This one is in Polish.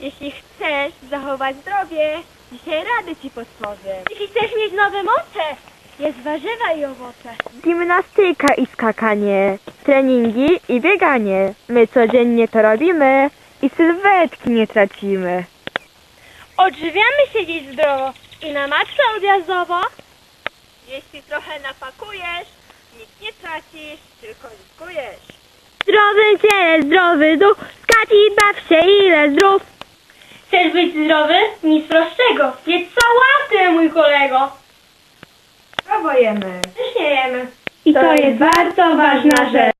Jeśli chcesz zachować zdrowie, dzisiaj rady ci podpowiem. Jeśli chcesz mieć nowe moce, jest warzywa i owoce. Gimnastyka i skakanie, treningi i bieganie. My codziennie to robimy i sylwetki nie tracimy. Odżywiamy się dziś zdrowo i na maczce odjazdowo. Jeśli trochę napakujesz, nic nie tracisz, tylko zyskujesz. Zdrowy ciele, zdrowy duch, skacz i baw się ile zdrów. Chcesz być zdrowy? Nic prostszego. Jedz sałatę, mój kolego. Prawo jemy. Też nie jemy. I to jest bardzo ważna rzecz.